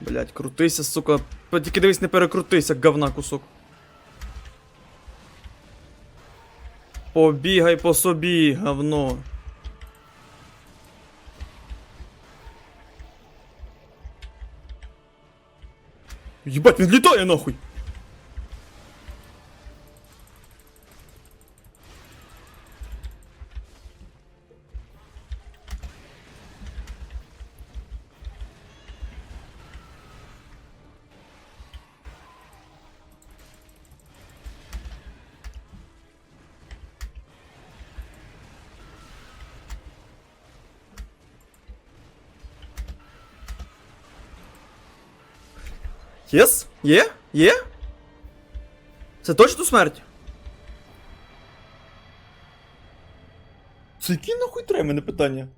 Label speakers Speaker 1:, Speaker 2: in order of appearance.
Speaker 1: Блять, крутися, сука. Тільки дивись, не перекрутися, говна кусок. Побігай по собі, говно. Єбать, він літає нахуй! Єс? Є? Є? Це точно смерть? Це який нахуй треба мене питання?